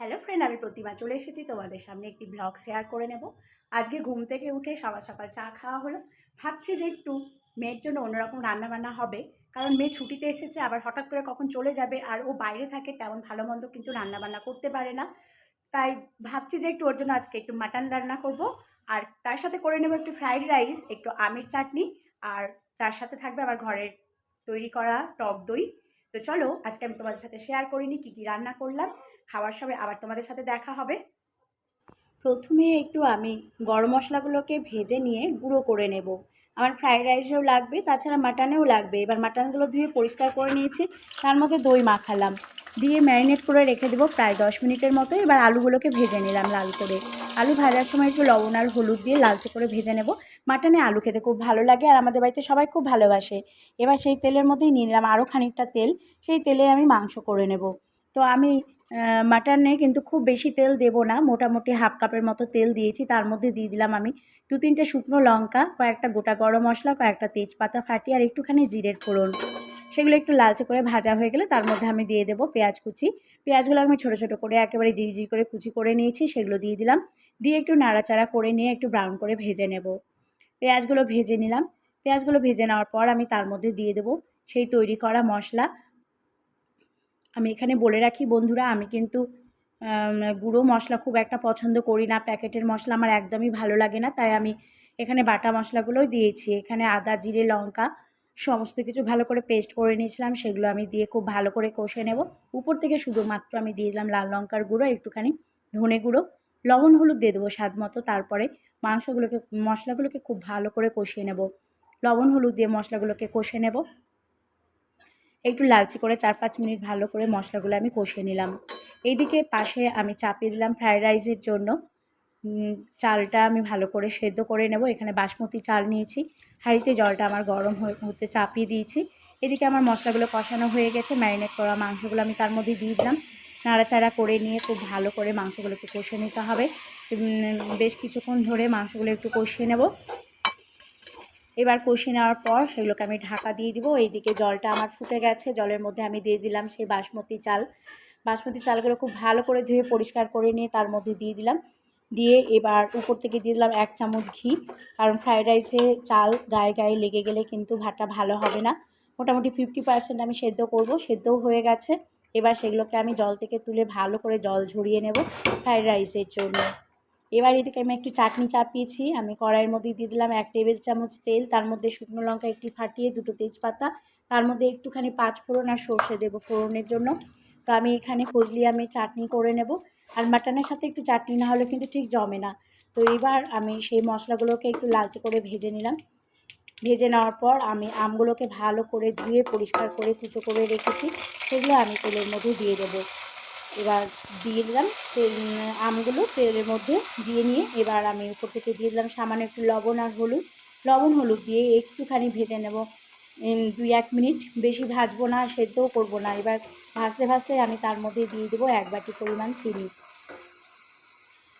Hello friend আমি প্রতিমা চলে এসেছি। তোমাদের সামনে একটি ব্লগ শেয়ার করে নেব। আজকে ঘুম থেকে উঠে সকাল সকাল চা খাওয়া হলো। ভাবছি যে একটু মেয়ের জন্য অন্যরকম রান্নাবান্না হবে। কারণ মেয়ে ছুটিতে এসেছে, আবার হঠাৎ করে কখন চলে যাবে আর ও বাইরে থাকে, তেমন ভালো মন্দ কিন্তু রান্নাবান্না করতে পারে না। তাই ভাবছি যে একটু ওর জন্য আজকে একটু মাটন রান্না করব। আর তার সাথে করে নেব একটু ফ্রাইড রাইস একটু আমের চাটনি। আর তার সাথে থাকবে আমার ঘরের তৈরি করা টক দই। তো চলো, আজকে আমি তোমাদের সাথে শেয়ার করিনি, কী কী রান্না করলাম। খাওয়ার সময় আবার তোমাদের সাথে দেখা হবে। প্রথমে একটু আমি গরম মশলাগুলোকে ভেজে নিয়ে গুঁড়ো করে নেব। আমার ফ্রাইড রাইসেও লাগবে, তাছাড়া মাটনেও লাগবে। এবার মাটনগুলো ধুয়ে পরিষ্কার করে নিয়েছি, তার মধ্যে দই মাখালাম। দিয়ে ম্যারিনেট করে রেখে দেবো প্রায় দশ মিনিটের মতো। এবার আলুগুলোকে ভেজে নিলাম লাল করে। আলু ভাজার সময় একটু লবণ আর হলুদ দিয়ে লালচে করে ভেজে নেব। মাটনে আলু খেতে খুব ভালো লাগে আর আমাদের বাড়িতে সবাই খুব ভালোবাসে। এবার সেই তেলের মধ্যেই নিয়ে নিলাম আরও খানিকটা তেল। সেই তেলে আমি মাংস করে নেব। তো আমি মাটনে কিন্তু খুব বেশি তেল দেব না। মোটামুটি হাফ কাপের মতো তেল দিয়েছি। তার মধ্যে দিয়ে দিলাম আমি দু তিনটে শুকনো লঙ্কা, কয়েকটা গোটা গরম মশলা, কয়েকটা তেজপাতা ফাটিয়ে আর একটুখানি জিরের ফোড়ন। সেগুলো একটু লালচে করে ভাজা হয়ে গেলে তার মধ্যে আমি দিয়ে দেবো পেঁয়াজ কুচি। পেঁয়াজগুলো আমি ছোটো ছোটো করে একেবারে জিরি করে কুচি করে নিয়েছি, সেগুলো দিয়ে দিলাম। দিয়ে একটু নাড়াচাড়া করে নিয়ে একটু ব্রাউন করে ভেজে নেব। পেঁয়াজগুলো ভেজে নিলাম। পেঁয়াজগুলো ভেজে নেওয়ার পর আমি তার মধ্যে দিয়ে দেবো সেই তৈরি করা মশলা। আমি এখানে বলে রাখি, বন্ধুরা, আমি কিন্তু গুঁড়ো মশলা খুব একটা পছন্দ করি না, প্যাকেটের মশলা আমার একদমই ভালো লাগে না, তাই আমি এখানে বাটা মশলাগুলোই দিয়েছি। এখানে আদা, জিরে, লঙ্কা, সমস্ত কিছু ভালো করে পেস্ট করে নিয়েছিলাম, সেগুলো আমি দিয়ে খুব ভালো করে কষে নেব। উপর থেকে শুধুমাত্র আমি দিয়ে দিলাম লাল লঙ্কার গুঁড়ো, একটুখানি ধনে গুঁড়ো, লবণ, হলুদ দিয়ে দেবো স্বাদ মতো, তারপরে মাংসগুলোকে, মশলাগুলোকে খুব ভালো করে কষিয়ে নেব। লবণ, হলুদ দিয়ে মশলাগুলোকে কষে নেব। একটু লালচি করে চার পাঁচ মিনিট ভালো করে মশলাগুলো আমি কষিয়ে নিলাম। এইদিকে পাশে আমি চাপিয়ে দিলাম ফ্রায়েড রাইসের জন্য। চালটা আমি ভালো করে সেদ্ধ করে নেব। এখানে বাসমতি চাল নিয়েছি। হাঁড়িতে জলটা আমার গরম হতে চাপিয়ে দিয়েছি। এদিকে আমার মশলাগুলো কষানো হয়ে গেছে। ম্যারিনেট করা মাংসগুলো আমি তার মধ্যে দিয়ে দিলাম। নাড়াচাড়া করে নিয়ে খুব ভালো করে মাংসগুলোকে কষে নিতে হবে। বেশ কিছুক্ষণ ধরে মাংসগুলো একটু কষিয়ে নেব। এবার কষিয়ে নেওয়ার পর সেগুলোকে আমি ঢাকা দিয়ে দিব। এইদিকে জলটা আমার ফুটে গেছে। জলের মধ্যে আমি দিয়ে দিলাম সেই বাসমতি চাল। বাসমতি চালগুলো খুব ভালো করে ধুয়ে পরিষ্কার করে নিয়ে তার মধ্যে দিয়ে দিলাম। দিয়ে এবার উপর থেকে দিয়ে দিলাম এক চামচ ঘি। কারণ ফ্রায়েড রাইসে চাল গায়ে গায়ে লেগে গেলে কিন্তু ভাতটা ভালো হবে না। মোটামুটি ফিফটি পার্সেন্ট আমি সেদ্ধ করব। সেদ্ধও হয়ে গেছে। এবার সেগুলোকে আমি জল থেকে তুলে ভালো করে জল ঝরিয়ে নেব ফ্রায়েড রাইসের জন্য। এবার এদিকে আমি একটু চাটনি চাপিয়েছি, আমি কড়াইয়ের মধ্যে দিয়ে দিলাম এক টেবিল চামচ তেল, তার মধ্যে শুকনো লঙ্কা একটি ফাটিয়ে দুটো তেজপাতা, তার মধ্যে একটুখানি পাঁচ ফোড়ন আর সর্ষে দেবো ফোড়নের জন্য। তো আমি এখানে খুঁজলি আমি চাটনি করে নেব, আর মাটনের সাথে একটু চাটনি না হলে কিন্তু ঠিক জমে না। তো এবার আমি সেই মশলাগুলোকে একটু লালচে করে ভেজে নিলাম। ভেজে নেওয়ার পর আমি আমগুলোকে ভালো করে ধুয়ে পরিষ্কার করে কুচো করে রেখেছি, সেগুলো আমি তেলের মধ্যে দিয়ে দেবো। এবার দিয়ে দিলাম তেল আমগুলো তেলের মধ্যে দিয়ে নিয়ে এবার আমি উপর থেকে দিয়ে দিলাম সামান্য একটু লবণ আর হলুদ। লবণ, হলুদ দিয়ে একটুখানি ভেজে নেব। দুই এক মিনিট। বেশি ভাজবো না, সেদ্ধও করব না। এবার ভাজতে ভাজতে আমি তার মধ্যে দিয়ে দেবো এক বাটি পরিমাণ চিনি।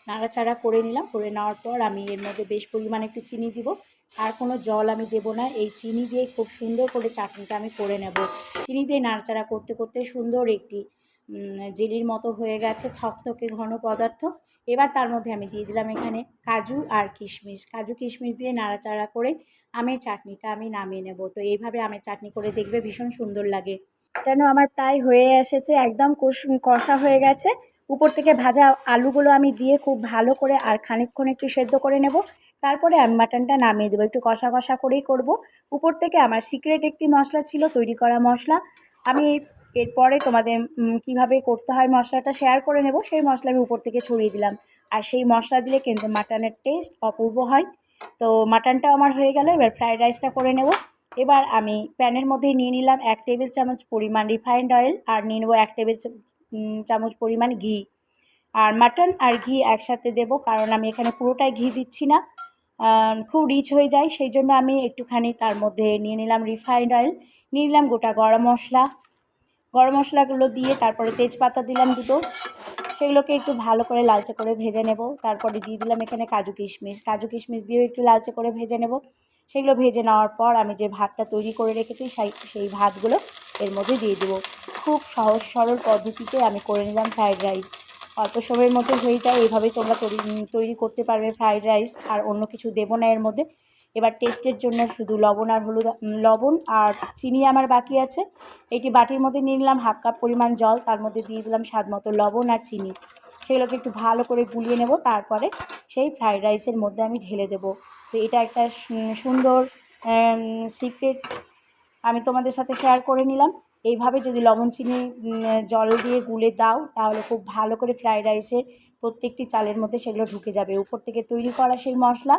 নাড়াচাড়া করে নিলাম। করে নেওয়ার পর আমি এর মধ্যে বেশ পরিমাণে একটু চিনি দিব। আর কোনো জল আমি দেব না। এই চিনি দিয়ে খুব সুন্দর করে চাটনিটা আমি করে নেব। চিনি দিয়ে নাড়াচাড়া করতে করতে সুন্দর একটি জেলির মতো হয়ে গেছে থকথকে ঘন পদার্থ। এবার তার মধ্যে আমি দিয়ে দিলাম এখানে কাজু আর কিশমিশ। কাজু, কিশমিশ দিয়ে নাড়াচাড়া করে আমের চাটনিটা আমি নামিয়ে নেব। তো এইভাবে আমের চাটনি করে দেখবে ভীষণ সুন্দর লাগে। যেন আমার প্রায় হয়ে এসেছে, একদম কষা হয়ে গেছে। উপর থেকে ভাজা আলুগুলো আমি দিয়ে খুব ভালো করে আর খানিকক্ষণ একটু সেদ্ধ করে নেব। তারপরে আমি মাটনটা নামিয়ে দেবো। একটু কষা কষা করেই করব। উপর থেকে আমার সিক্রেট একটি মশলা ছিল, তৈরি করা মশলা। আমি এরপরে তোমাদের কীভাবে করতে হয় মশলাটা শেয়ার করে নেব, সেই মশলা আমি উপর থেকে ছড়িয়ে দিলাম। আর সেই মশলা দিলে কিন্তু মাটনের টেস্ট অপূর্ব হয়। তো মাটনটাও আমার হয়ে গেল, এবার ফ্রায়েড রাইসটা করে নেব। এবার আমি প্যানের মধ্যে নিয়ে নিলাম এক টেবিল চামচ পরিমাণ রিফাইন্ড অয়েল আর নিয়ে নেব এক টেবিল চামচ পরিমাণ ঘি। আর মাটন আর ঘি একসাথে দেব, কারণ আমি এখানে পুরোটাই ঘি দিচ্ছি না। খুব রিচ হয়ে যায়, সেই জন্য আমি একটুখানি তার মধ্যে নিয়ে নিলাম রিফাইন্ড অয়েল নিয়ে নিলাম গোটা গরম মশলা। গরম মশলাগুলো দিয়ে তারপরে তেজপাতা দিলাম দুটো। সেগুলোকে একটু ভালো করে লালচে করে ভেজে নেব। তারপরে দিয়ে দিলাম এখানে কাজু কিশমিশ। কাজু কিশমিশ দিয়েও একটু লালচে করে ভেজে নেব। সেগুলো ভেজে নেওয়ার পর আমি যে ভাতটা তৈরি করে রেখেছি, সেই সেই ভাতগুলো এর মধ্যে দিয়ে দেবো। খুব সহজ সরল পদ্ধতিতে আমি করে নিলাম ফ্রায়েড রাইস। অল্প সময়ের মধ্যে হয়ে যায়। এইভাবেই তোমরা তৈরি তৈরি করতে পারবে ফ্রায়েড রাইস। আর অন্য কিছু দেবো না এর মধ্যে। এবার টেস্টের জন্য শুধু লবণ আর হলুদ লবণ আর চিনি আমার বাকি আছে। এইটি বাটির মধ্যে নিয়ে নিলাম হাফ কাপ পরিমাণ জল, তার মধ্যে দিয়ে দিলাম স্বাদ মতো লবণ আর চিনি। সেগুলোকে একটু ভালো করে গুলিয়ে নেব, তারপরে সেই ফ্রাইড রাইসের মধ্যে আমি ঢেলে দেবো। তো এটা একটা সুন্দর সিক্রেট আমি তোমাদের সাথে শেয়ার করে নিলাম। এইভাবে যদি লবণ, চিনি জল দিয়ে গুলে দাও, তাহলে খুব ভালো করে ফ্রাইড রাইসের প্রত্যেকটি চালের মধ্যে সেগুলো ঢুকে যাবে। উপর থেকে তৈরি করা সেই মশলা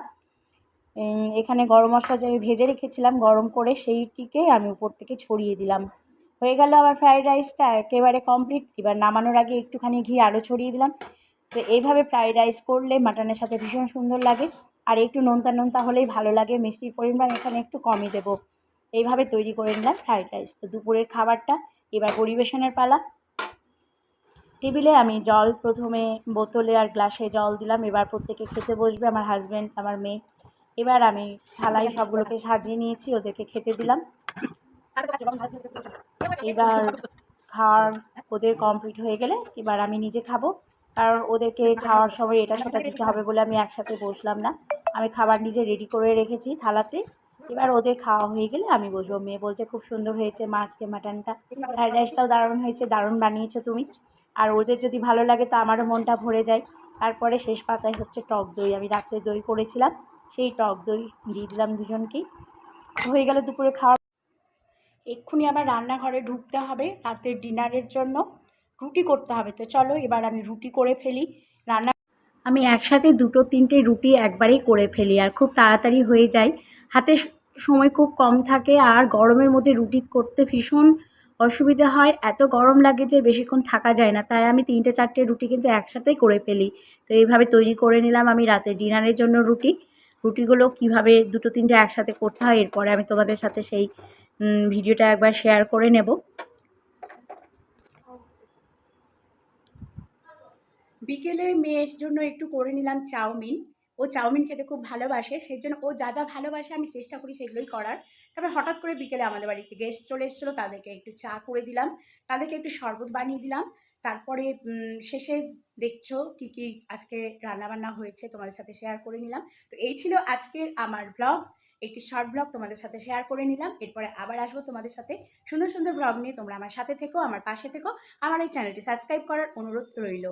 এখানে গরম মশলা যে আমি ভেজে রেখেছিলাম, গরম করে সেইটিকে আমি উপর থেকে ছড়িয়ে দিলাম। হয়ে গেল আমার ফ্রায়েড রাইসটা একেবারে কমপ্লিট। এবার নামানোর আগে একটুখানি ঘি আরও ছড়িয়ে দিলাম। তো এইভাবে ফ্রায়েড রাইস করলে মাটনের সাথে ভীষণ সুন্দর লাগে। আর একটু নোনতা নোনতা হলেই ভালো লাগে। মিষ্টির পরিমাণ এখানে একটু কমই দেবো। এইভাবে তৈরি করে নিলাম ফ্রায়েড রাইস। তো দুপুরের খাবারটা, এবার পরিবেশনের পালা। টেবিলে আমি জল, প্রথমে বোতলে আর গ্লাসে জল দিলাম। এবার প্রত্যেকে খেতে বসবে। আমার হাজব্যান্ড আমার মেয়ে। এবার আমি থালায় সবগুলোকে সাজিয়ে নিয়েছি ওদেরকে খেতে দিলাম। এবার খাওয়ার ওদের কমপ্লিট হয়ে গেলে এবার আমি নিজে খাব। কারণ ওদেরকে খাওয়ার সময় এটা সেটা দিতে হবে বলে আমি একসাথে বসলাম না। আমি খাবার নিজে রেডি করে রেখেছি থালাতে। এবার ওদের খাওয়া হয়ে গেলে আমি বসবো। মেয়ে বলছে খুব সুন্দর হয়েছে মাছকে মাটনটা। ফ্রাইড রাইসটাও দারুণ হয়েছে দারুণ বানিয়েছো তুমি। আর ওদের যদি ভালো লাগে তো আমারও মনটা ভরে যায়। তারপরে শেষ পাতায় হচ্ছে টক দই। আমি রাত্রে দই করেছিলাম। সেই টক দই দিয়ে দিলাম দুজনকেই। হয়ে গেল দুপুরে খাওয়া। এক্ষুনি আবার রান্নাঘরে ঢুকতে হবে রাতের ডিনারের জন্য। রুটি করতে হবে তো চলো এবার আমি রুটি করে ফেলি। রান্না আমি একসাথে দুটো তিনটে রুটি একবারেই করে ফেলি আর খুব তাড়াতাড়ি হয়ে যায়। হাতে সময় খুব কম থাকে আর গরমের মধ্যে রুটি করতে ভীষণ অসুবিধা হয়। এত গরম লাগে যে বেশিক্ষণ থাকা যায় না। তাই আমি তিনটে চারটে রুটি কিন্তু একসাথেই করে ফেলি। তো এইভাবে তৈরি করে নিলাম আমি রাতে ডিনারের জন্য রুটি। রুটিগুলো কীভাবে দুটো তিনটে একসাথে করতে হয়, এরপরে আমি তোমাদের সাথে সেই ভিডিওটা একবার শেয়ার করে নেব। বিকেলে মেয়ের জন্য একটু করে নিলাম চাউমিন। ও চাউমিন খেতে খুব ভালোবাসে, সেই জন্য ও যা যা ভালোবাসে আমি চেষ্টা করি সেগুলোই করার। তারপর হঠাৎ করে বিকেলে আমাদের বাড়িতে গেস্ট চলে এসেছিল, তাদেরকে একটু চা করে দিলাম, তাদেরকে একটু শরবত বানিয়ে দিলাম। তারপরে শেষে দেখছ কি কি আজকে রান্নাবান্না হয়েছে, তোমাদের সাথে শেয়ার করে নিলাম। তো এই ছিল আজকের আমার ব্লগ একটি শর্ট ব্লগ তোমাদের সাথে শেয়ার করে নিলাম। এরপরে আবার আসব তোমাদের সাথে সুন্দর সুন্দর ব্লগ নিয়ে। তোমরা আমার সাথে থেকো, আমার পাশে থেকো। আমার এই চ্যানেলটি সাবস্ক্রাইব করার অনুরোধ রইল।